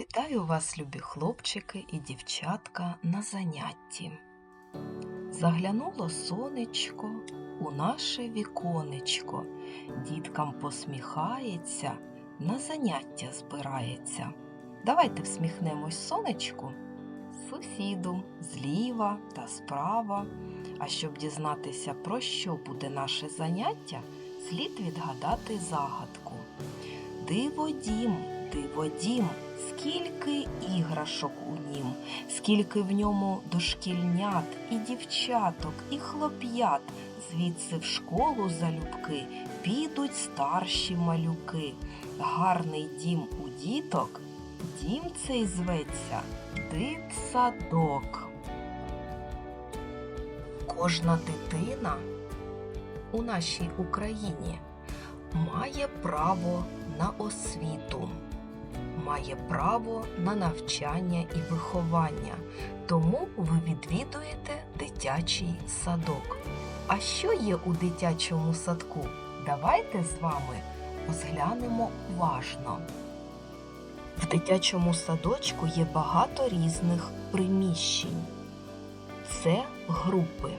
Вітаю вас, любі хлопчики і дівчатка, на занятті. Заглянуло сонечко у наше віконечко, діткам посміхається, на заняття збирається. Давайте всміхнемось сонечку, сусіду зліва та справа. А щоб дізнатися, про що буде наше заняття, слід відгадати загадку. Диводім, диводім, скільки іграшок у нім, скільки в ньому дошкільнят, і дівчаток, і хлоп'ят. Звідси в школу залюбки підуть старші малюки. Гарний дім у діток, дім цей зветься дитсадок. Кожна дитина у нашій Україні має право на освіту, має право на навчання і виховання. Тому ви відвідуєте дитячий садок. А що є у дитячому садку? Давайте з вами розглянемо уважно. В дитячому садочку є багато різних приміщень. Це групи.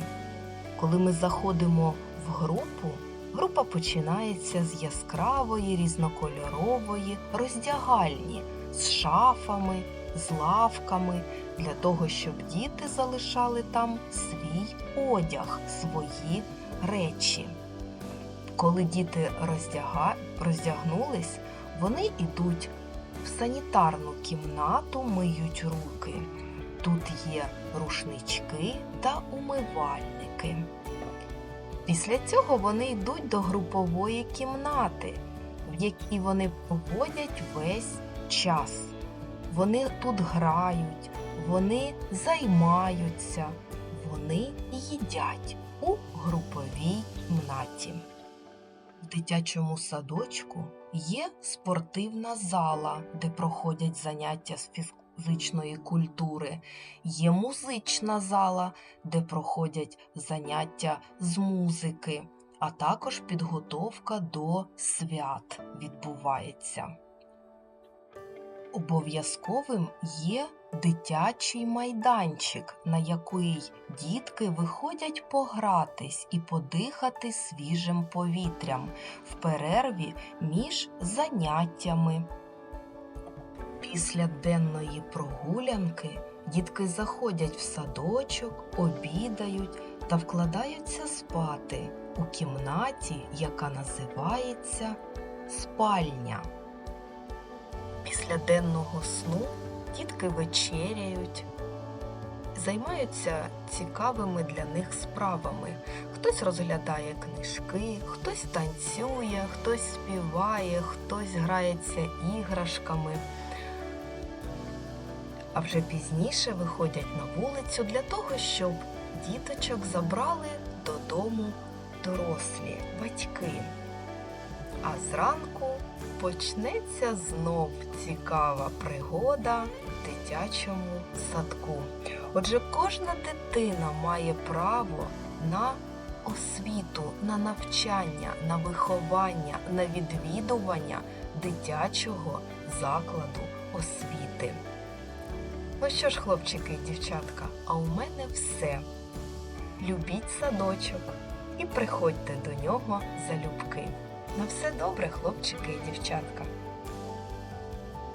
Коли ми заходимо в групу, група починається з яскравої, різнокольорової роздягальні з шафами, з лавками для того, щоб діти залишали там свій одяг, свої речі. Коли діти роздяга... роздягнулись, вони йдуть в санітарну кімнату, миють руки. Тут є рушнички та умивальники. Після цього вони йдуть до групової кімнати, в якій вони проводять весь час. Вони тут грають, вони займаються, вони їдять у груповій кімнаті. В дитячому садочку є спортивна зала, де проходять заняття з фізичної культури, є музична зала, де проходять заняття з музики, а також підготовка до свят відбувається. Обов'язковим є дитячий майданчик, на який дітки виходять погратись і подихати свіжим повітрям в перерві між заняттями. Після денної прогулянки дітки заходять в садочок, обідають та вкладаються спати у кімнаті, яка називається спальня. Після денного сну дітки вечеряють, займаються цікавими для них справами. Хтось розглядає книжки, хтось танцює, хтось співає, хтось грається іграшками. А вже пізніше виходять на вулицю для того, щоб діточок забрали додому дорослі батьки. А зранку почнеться знов цікава пригода в дитячому садку. Отже, кожна дитина має право на освіту, на навчання, на виховання, на відвідування дитячого закладу. Що ж, хлопчики і дівчатка, а у мене все. Любіть садочок і приходьте до нього залюбки. На все добре, хлопчики і дівчатка.